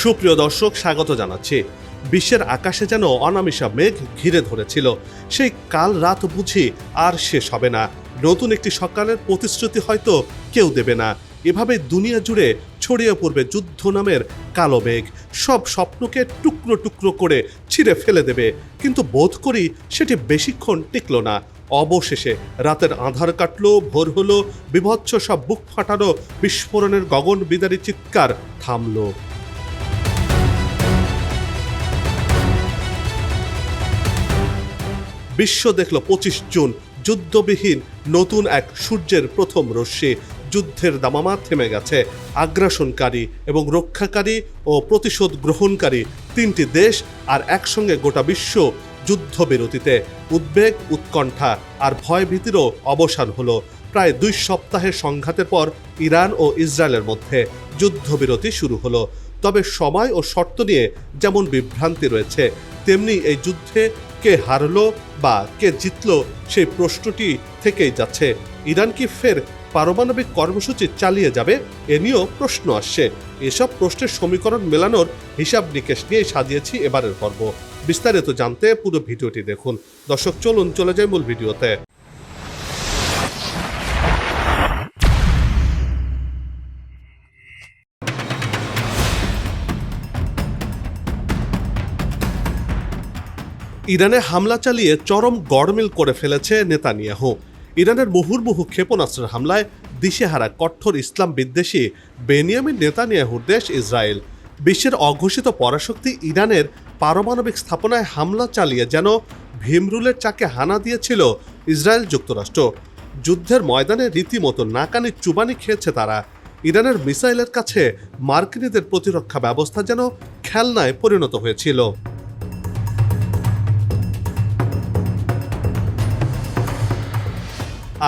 সুপ্রিয় দর্শক, স্বাগত জানাচ্ছি। বিশ্বের আকাশে যেন অনামিষা মেঘ ঘিরে ধরেছিল, সেই কাল রাত বুঝি আর শেষ হবে না। নতুন একটি সকালের প্রতিশ্রুতি হয়তো কেউ দেবে না। এভাবে দুনিয়া জুড়ে ছড়িয়ে পড়বে যুদ্ধ নামের কালো মেঘ। সব স্বপ্নকে টুকরো টুকরো করে ছিঁড়ে ফেলে দেবে। কিন্তু বোধ করি সেটি বেশিক্ষণ টিকল না। অবশেষে রাতের আধার কাটলো, ভোর হলো, বিভৎস সব বুক ফাটানো, বিস্ফোরণের গগন বিদারী চিৎকার থামলো। বিশ্ব দেখল পঁচিশ জুন যুদ্ধবিহীন নতুন এক সূর্যের প্রথম রশ্মি। যুদ্ধের দামামা থেমে গেছে। আগ্রাসনকারী এবং রক্ষাকারী ও প্রতিশোধ গ্রহণকারী তিনটি দেশ আর একসঙ্গে গোটা বিশ্ব যুদ্ধবিরতিতে উদ্বেগ, উৎকণ্ঠা আর ভয়ভীতিরও অবসান হলো। প্রায় দুই সপ্তাহের সংঘাতের পর ইরান ও ইসরায়েলের মধ্যে যুদ্ধবিরতি শুরু হলো। তবে সময় ও শর্ত নিয়ে যেমন বিভ্রান্তি রয়েছে, তেমনি এই যুদ্ধে কে হারলো বা কে জিতলো সেই প্রশ্নটি থেকেই যাচ্ছে। ইরান কি ফের পারমাণবিক কর্মসূচি চালিয়ে যাবে? এ নিয়েও প্রশ্ন আসছে। এসব প্রশ্নের সমীকরণ মেলানোর হিসাব নিকেশ নিয়ে সাজিয়েছি এবারের পর্ব। বিস্তারিত জানতে পুরো ভিডিওটি দেখুন। দর্শক, চলুন চলে যায় মূল ভিডিওতে। ইরানে হামলা চালিয়ে চরম গড়মিল করে ফেলেছে নেতানিয়াহু। ইরানের মুহুর্মুহু ক্ষেপণাস্ত্রের হামলায় দিশেহারা কঠোর ইসলাম বিদ্বেষী বেনিয়ামিন নেতানিয়াহুর দেশ ইসরায়েল। বিশ্বের অঘোষিত পরাশক্তি ইরানের পারমাণবিক স্থাপনায় হামলা চালিয়ে যেন ভীমরুলের চাকে হানা দিয়েছিল ইসরায়েল যুক্তরাষ্ট্র। যুদ্ধের ময়দানে রীতিমতো নাকানি চুবানি খেয়েছে তারা। ইরানের মিসাইলের কাছে মার্কিনীদের প্রতিরক্ষা ব্যবস্থা যেন খেলনায় পরিণত হয়েছিল।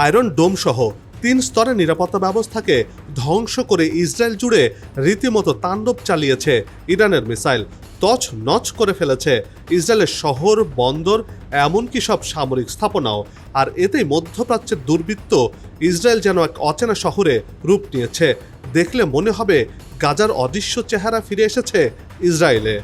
আয়রন ডোম সহ তিন স্তরের নিরাপত্তা ব্যবস্থাকে ধ্বংস করে ইসরায়েল জুড়ে রীতিমতো তাণ্ডব চালিয়েছে ইরানের মিসাইল তছ নচ করে ফেলেছে ইসরায়েলের শহর, বন্দর, এমনকি সব সামরিক স্থাপনাও। আর এতেই মধ্যপ্রাচ্যের দুর্বৃত্ত ইসরায়েল যেন এক অচেনা শহরে রূপ নিয়েছে। দেখলে মনে হবে গাজার অদৃশ্য চেহারা ফিরে এসেছে ইসরায়েলে।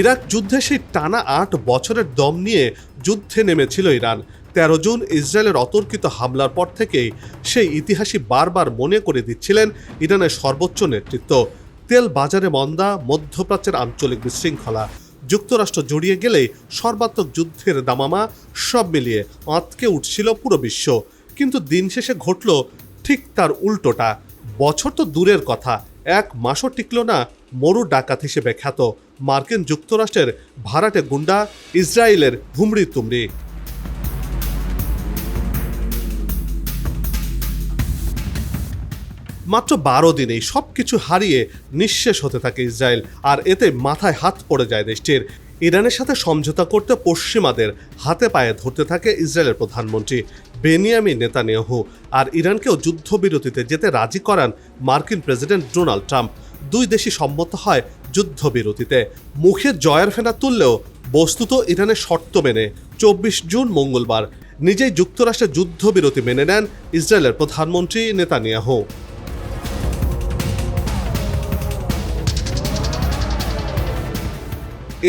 ইরাক যুদ্ধে সেই টানা আট বছরের দম নিয়ে যুদ্ধে নেমেছিল ইরান। তেরো জুন ইসরায়েলের অতর্কিত হামলার পর থেকেই সেই ইতিহাসই বারবার মনে করে দিচ্ছিলেন ইরানের সর্বোচ্চ নেতৃত্ব। তেল বাজারে মন্দা, মধ্যপ্রাচ্যের আঞ্চলিক বিশৃঙ্খলা। যুক্তরাষ্ট্র জড়িয়ে গেলেই সর্বাত্মক যুদ্ধের দামামা, সব মিলিয়ে আঁতকে উঠছিল পুরো বিশ্ব। কিন্তু দিন শেষে ঘটল ঠিক তার উল্টোটা। বছর তো দূরের কথা, এক মাসও টিকল না, মরু ডাকাত হিসেবে খ্যাত। মার্কিন যুক্তরাষ্ট্রের ভাড়াটে গুন্ডা ইসরায়েলের হুমড়ি তুমড়ি মাত্র বারো দিনেই সব কিছু হারিয়ে নিঃশেষ হতে থাকে ইসরায়েল, আর এতে মাথায় হাত পড়ে যায় দেশটির। ইরানের সাথে সমঝোতা করতে পশ্চিমাদের হাতে পায়ে ধরতে থাকে ইসরায়েলের প্রধানমন্ত্রী বেনিয়ামিন নেতানিয়াহু, আর ইরানকেও যুদ্ধবিরতিতে যেতে রাজি করান মার্কিন প্রেসিডেন্ট ডোনাল্ড ট্রাম্প। দুই দেশই সম্মত হয় যুদ্ধবিরতিতে। মুখে জয়ের ফেনা তুললেও বস্তুত ইরানের শর্ত মেনে চব্বিশ জুন মঙ্গলবার নিজেই যুক্তরাষ্ট্রের যুদ্ধবিরতি মেনে নেন ইসরায়েলের প্রধানমন্ত্রী নেতানিয়াহু।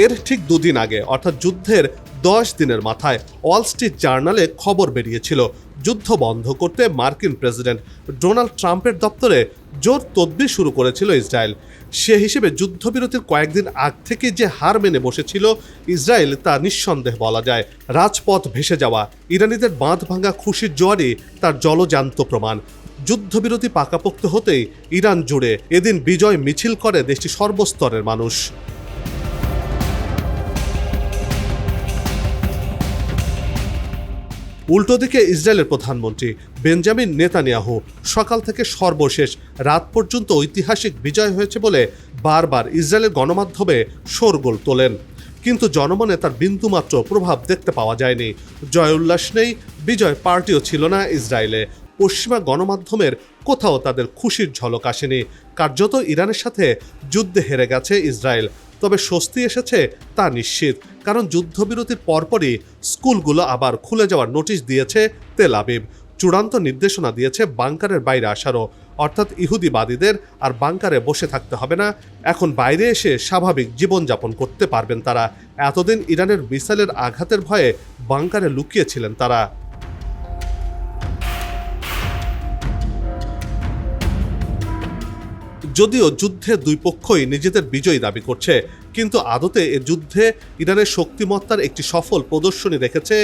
এর ঠিক দুদিন আগে, অর্থাৎ যুদ্ধের দশ দিনের মাথায় ওয়াল স্ট্রিট জার্নালে খবর বেরিয়েছিল। যুদ্ধ বন্ধ করতে মার্কিন প্রেসিডেন্ট ডোনাল্ড ট্রাম্পের দপ্তরে জোর তদবির শুরু করেছিল ইসরায়েল। সে হিসেবে যুদ্ধবিরতির কয়েকদিন আগ থেকে যে হার মেনে বসেছিল ইসরায়েল তা নিঃসন্দেহ বলা যায় রাজপথ ভেসে যাওয়া। ইরানিদের বাঁধ ভাঙা খুশির জোয়ারই তার জলজান্ত প্রমাণ। যুদ্ধবিরতি পাকাপোক্ত হতেই ইরান জুড়ে এদিন বিজয় মিছিল করে দেশটি সর্বস্তরের মানুষ। উল্টো দিকে ইসরায়েলের প্রধানমন্ত্রী বেঞ্জামিন নেতানিয়াহু সকাল থেকে সর্বশেষ রাত পর্যন্ত ঐতিহাসিক বিজয় হয়েছে বলে বারবার ইসরায়েলের গণমাধ্যমে শোরগোল তোলেন। কিন্তু জনমনে তার বিন্দুমাত্র প্রভাব দেখতে পাওয়া যায়নি। জয় উল্লাস নেই, বিজয় পার্টিও ছিল না ইসরায়েলে। পশ্চিমা গণমাধ্যমের কোথাও তাদের খুশির ঝলক আসেনি। কার্যত ইরানের সাথে যুদ্ধে হেরে গেছে ইসরায়েল। তবে স্বস্তি এসেছে তা নিশ্চিত, কারণ যুদ্ধবিরতির পরপরই স্কুলগুলো আবার খুলে যাওয়ার নোটিশ দিয়েছে তেল আবিব। চূড়ান্ত নির্দেশনা দিয়েছে বাংকারের বাইরে আসারও। অর্থাৎ ইহুদিবাদীদের আর বাংকারে বসে থাকতে হবে না, এখন বাইরে এসে স্বাভাবিক জীবনযাপন করতে পারবেন তারা। এতদিন ইরানের মিসাইলের আঘাতের ভয়ে বাংকারে লুকিয়েছিলেন তারা। যদিও যুদ্ধে দুই পক্ষই নিজেদের বিজয় দাবি করছে, কিন্তু আদতে এ যুদ্ধে ইরানের শক্তিমত্তার একটি সফল প্রদর্শনী রেখেছে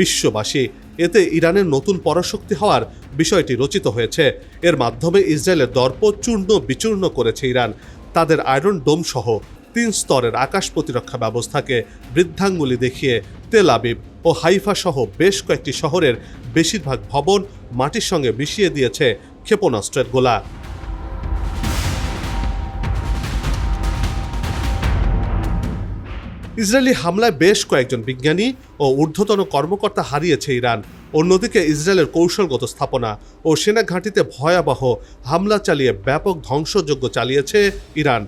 বিশ্ববাসী। এতে ইরানের নতুন পরাশক্তি হওয়ার বিষয়টি রচিত হয়েছে। এর মাধ্যমে ইসরায়েলের দর্প চূর্ণ বিচূর্ণ করেছে ইরান। তাদের আয়রন ডোম সহ তিন স্তরের আকাশ প্রতিরক্ষা ব্যবস্থাকে বৃদ্ধাঙ্গুলি দেখিয়ে তেল আবিব ও হাইফা সহ বেশ কয়েকটি শহরের বেশিরভাগ ভবন মাটির সঙ্গে মিশিয়ে দিয়েছে ক্ষেপণাস্ত্রের গোলা। ইসরায়েলি হামলায় বেশ কয়েকজন বিজ্ঞানী ও ঊর্ধ্বতন কর্মকর্তা হারিয়েছে ইরান। অন্যদিকে ইসরায়েলের কৌশলগত স্থাপনা ও সেনা ঘাঁটিতে ভয়াবহ হামলা চালিয়ে ব্যাপক ধ্বংসযজ্ঞ চালিয়েছে ইরান।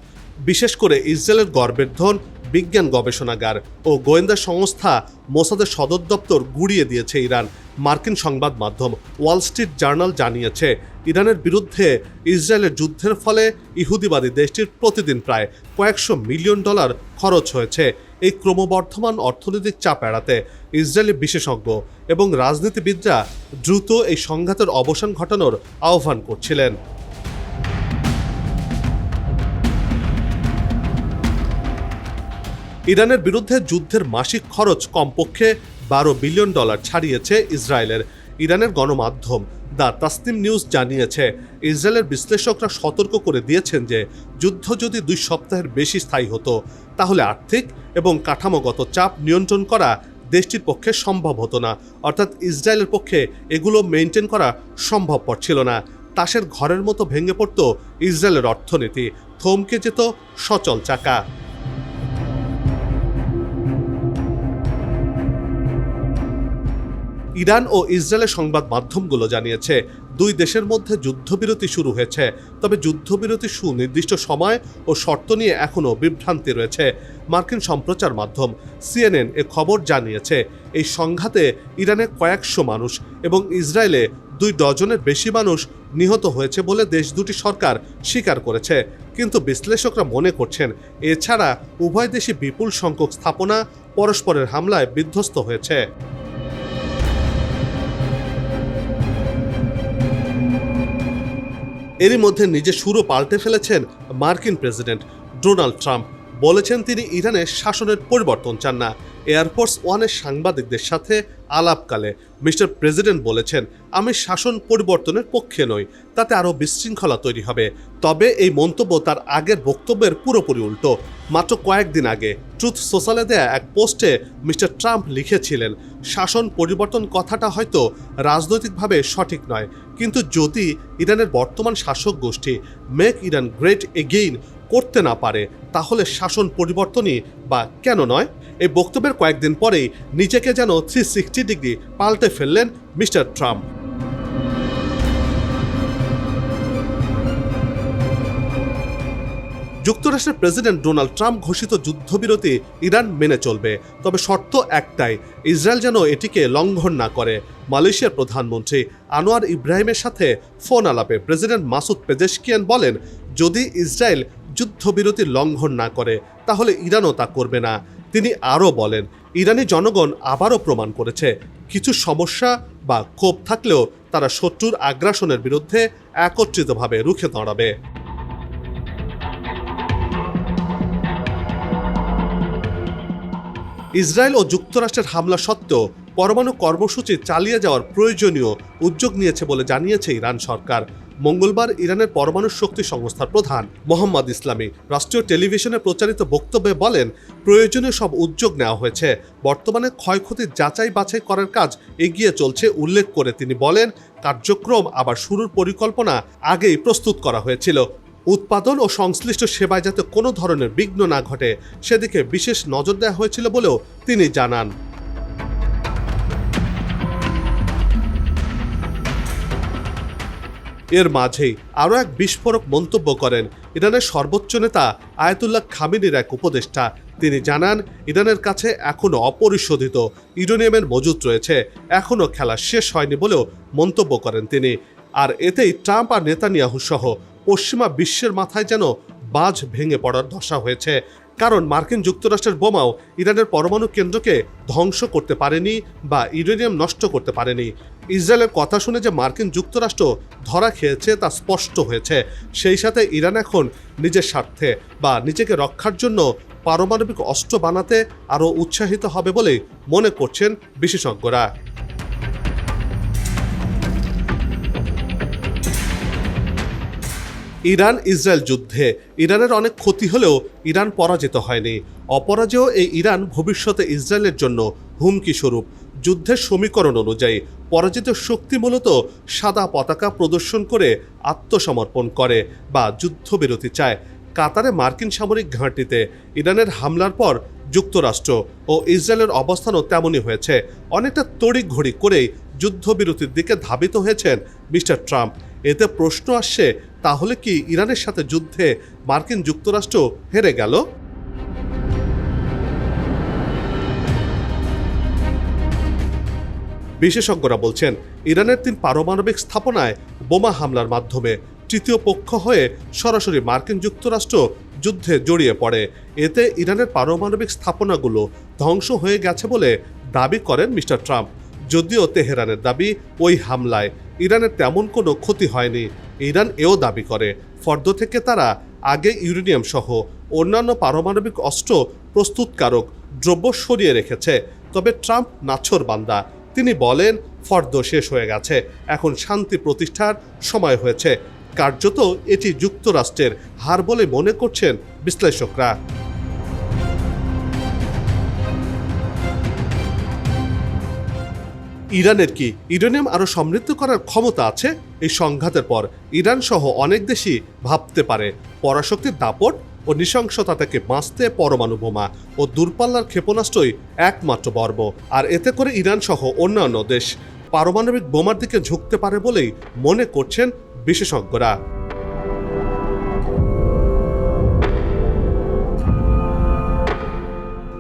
বিশেষ করে ইসরায়েলের গর্বের ধন বিজ্ঞান গবেষণাগার ও গোয়েন্দা সংস্থা মোসাদের সদর দপ্তর গুড়িয়ে দিয়েছে ইরান, মার্কিন সংবাদ মাধ্যম ওয়াল স্ট্রিট জার্নাল জানিয়েছে। ইরানের বিরুদ্ধে ইসরায়েলের যুদ্ধের ফলে ইহুদিবাদী দেশটির প্রতিদিন প্রায় কয়েকশো মিলিয়ন ডলার খরচ হয়েছে। এই ক্রমবর্ধমান অর্থনৈতিক চাপ এড়াতে ইসরায়েলি বিশেষজ্ঞ এবং রাজনীতিবিদরা দ্রুত এই সংঘাতের অবসান ঘটানোর আহ্বান করছিলেন। ইরানের বিরুদ্ধে যুদ্ধের মাসিক খরচ কমপক্ষে বারো বিলিয়ন ডলার ছাড়িয়েছে ইসরায়েলের। ইরানের গণমাধ্যম দ্য তাসনিম নিউজ জানিয়েছে, ইসরায়েলের বিশ্লেষকরা সতর্ক করে দিয়েছেন যে, যুদ্ধ যদি দুই সপ্তাহের বেশি স্থায়ী হতো, তাহলে আর্থিক এবং কাঠামোগত চাপ নিয়ন্ত্রণ করা দেশটির পক্ষে সম্ভব হতো না। অর্থাৎ ইসরায়েলের পক্ষে এগুলো মেনটেন করা সম্ভবপর ছিল না। তাসের ঘরের মতো ভেঙে পড়ত ইসরায়েলের অর্থনীতি। থমকে যেত সচল চাকা। ইরান ও ইসরায়েলের সংবাদ মাধ্যমগুলো জানিয়েছে, দুই দেশের মধ্যে যুদ্ধবিরতি শুরু হয়েছে। তবে যুদ্ধবিরতি সুনির্দিষ্ট সময় ও শর্ত নিয়ে এখনও বিভ্রান্তি রয়েছে মার্কিন সম্প্রচার মাধ্যম। সিএনএন এ খবর জানিয়েছে, এই সংঘাতে ইরানে কয়েকশো মানুষ এবং ইসরায়েলে দুই ডজনের বেশি মানুষ নিহত হয়েছে বলে দেশ দুটি সরকার স্বীকার করেছে। কিন্তু বিশ্লেষকরা মনে করছেন, এছাড়া উভয় দেশে বিপুল সংখ্যক স্থাপনা পরস্পরের হামলায় বিধ্বস্ত হয়েছে। এরই মধ্যে নিজের সুরও পাল্টে ফেলেছেন মার্কিন প্রেসিডেন্ট ডোনাল্ড ট্রাম্প। বলেছেন তিনি ইরানের শাসনের পরিবর্তন চান না। এয়ারফোর্স ওয়ানের সাংবাদিকদের সাথে আলাপকালে মিস্টার প্রেসিডেন্ট বলেছেন, আমি শাসন পরিবর্তনের পক্ষে নই, তাতে আরও বিশৃঙ্খলা তৈরি হবে। তবে এই মন্তব্য তার আগের বক্তব্যের পুরোপুরি উল্টো। মাত্র কয়েকদিন আগে ট্রুথ সোশ্যালে দেয়া এক পোস্টে মিস্টার ট্রাম্প লিখেছিলেন, শাসন পরিবর্তন কথাটা হয়তো রাজনৈতিকভাবে সঠিক নয়, কিন্তু যদি ইরানের বর্তমান শাসক গোষ্ঠী মেক ইরান গ্রেট এগেইন করতে না পারে, তাহলে শাসন পরিবর্তনই বা কেন নয়? এই বক্তব্যের কয়েকদিন পরেই নিজেকে যেন থ্রি সিক্সটি ডিগ্রি পাল্টে ফেললেন মিস্টার ট্রাম্প। যুক্তরাষ্ট্রের প্রেসিডেন্ট ডোনাল্ড ট্রাম্প ঘোষিত যুদ্ধবিরতি ইরান মেনে চলবে, তবে শর্ত একটাই, ইসরায়েল যেন এটিকে লঙ্ঘন না করে। মালয়েশিয়ার প্রধানমন্ত্রী আনোয়ার ইব্রাহিমের সাথে ফোন আলাপে প্রেসিডেন্ট মাসুদ পেজেশকিয়ান বলেন, যদি ইসরায়েল যুদ্ধবিরতি লঙ্ঘন না করে, তাহলে ইরানও তা করবে না। তিনি আরও বলেন, ইরানি জনগণ আবারও প্রমাণ করেছে, কিছু সমস্যা বা ক্ষোভ থাকলেও তারা শত্রুর আগ্রাসনের বিরুদ্ধে একত্রিতভাবে রুখে দাঁড়াবে। ইসরায়েল ও যুক্তরাষ্ট্রের হামলা সত্ত্বেও পরমাণু কর্মসূচি চালিয়ে যাওয়ার প্রয়োজনীয় উদ্যোগ নিয়েছে বলে জানিয়েছে ইরান সরকার। মঙ্গলবার ইরানের পরমাণু শক্তি সংস্থার প্রধান মোহাম্মদ ইসলামী রাষ্ট্রীয় টেলিভিশনে প্রচারিত বক্তব্যে বলেন, প্রয়োজনীয় সব উদ্যোগ নেওয়া হয়েছে। বর্তমানে ক্ষয়ক্ষতি যাচাই বাছাই করার কাজ এগিয়ে চলছে, উল্লেখ করে তিনি বলেন, কার্যক্রম আবার শুরুর পরিকল্পনা আগেই প্রস্তুত করা হয়েছিল। উৎপাদন ও সংশ্লিষ্ট সেবায় যাতে কোনো ধরনের বিঘ্ন না ঘটে, সেদিকে বিশেষ নজর দেওয়া হয়েছিল বলেও তিনি জানান। এর মাঝেই আরও এক বিস্ফোরক মন্তব্য করেন ইরানের সর্বোচ্চ নেতা আয়াতুল্লাহ খামিনির এক উপদেষ্টা। তিনি জানান, ইরানের কাছে এখনও অপরিশোধিত ইউরেনিয়ামের মজুদ রয়েছে এখনও খেলা শেষ হয়নি বলেও মন্তব্য করেন তিনি। আর এতেই ট্রাম্প আর নেতানিয়াহু সহ পশ্চিমা বিশ্বের মাথায় যেন বাজ ভেঙে পড়ার দশা হয়েছে। কারণ মার্কিন যুক্তরাষ্ট্রের বোমাও ইরানের পরমাণু কেন্দ্রকে ধ্বংস করতে পারেনি বা ইউরেনিয়াম নষ্ট করতে পারেনি। ইসরায়েলের কথা শুনে যে মার্কিন যুক্তরাষ্ট্র ধরা খেয়েছে তা স্পষ্ট হয়েছে। সেই সাথে ইরান এখন নিজের স্বার্থে বা নিজেকে রক্ষার জন্য পারমাণবিক অস্ত্র বানাতে আরও উৎসাহিত হবে বলে মনে করছেন বিশেষজ্ঞরা। ইরান ইসরায়েল যুদ্ধে। ইরানের অনেক ক্ষতি হলেও ইরান পরাজিত হয়নি। অপরাজেয় এই ইরান ভবিষ্যতে ইসরায়েলের জন্য হুমকি স্বরূপ। যুদ্ধের সমীকরণ অনুযায়ী পরাজিত শক্তি মূলত সাদা পতাকা প্রদর্শন করে আত্মসমর্পণ করে বা যুদ্ধবিরতি চায়। কাতারে মার্কিন সামরিক ঘাঁটিতে ইরানের হামলার পর যুক্তরাষ্ট্র ও ইসরায়েলের অবস্থানও তেমনই হয়েছে। অনেকটা তড়িঘড়ি করেই যুদ্ধবিরতির দিকে ধাবিত হয়েছেন মিস্টার ট্রাম্প। এতে প্রশ্ন আসছে তাহলে কি ইরানের সাথে যুদ্ধে মার্কিন যুক্তরাষ্ট্র হেরে গেল? বিশেষজ্ঞরা বলছেন, ইরানের তিন পারমাণবিক স্থাপনায় বোমা হামলার মাধ্যমে তৃতীয় পক্ষ হয়ে সরাসরি মার্কিন যুক্তরাষ্ট্র যুদ্ধে জড়িয়ে পড়ে। এতে ইরানের পারমাণবিক স্থাপনাগুলো ধ্বংস হয়ে গেছে বলে দাবি করেন মিস্টার ট্রাম্প। যদিও তেহরানের দাবি ওই হামলায় ইরানের তেমন কোনো ক্ষতি হয়নি। ইরান এও দাবি করে, ফর্দ থেকে তারা আগে ইউরেনিয়াম সহ অন্যান্য পারমাণবিক অস্ত্র প্রস্তুতকারক দ্রব্য সরিয়ে রেখেছে, তবে ট্রাম্প নাছর বান্দা। তিনি বলেন, ফর্দ শেষ হয়ে গেছে, এখন শান্তি প্রতিষ্ঠার সময় হয়েছে। কার্যত এটি যুক্তরাষ্ট্রের হার বলে মনে করছেন বিশ্লেষকরা। ইরানের কি ইউরেনিয়াম আরও সমৃদ্ধ করার ক্ষমতা আছে? এই সংঘাতের পর ইরান সহ অনেক দেশই ভাবতে পারে পরাশক্তির দাপট ও নৃশংসতা থেকে বাঁচতে পরমাণু বোমা ও দূরপাল্লার ক্ষেপণাস্ত্রই একমাত্র বর্ব আর এতে করে ইরান সহ অন্যান্য দেশ পারমাণবিক বোমার দিকে ঝুঁকতে পারে বলেই মনে করছেন বিশেষজ্ঞরা।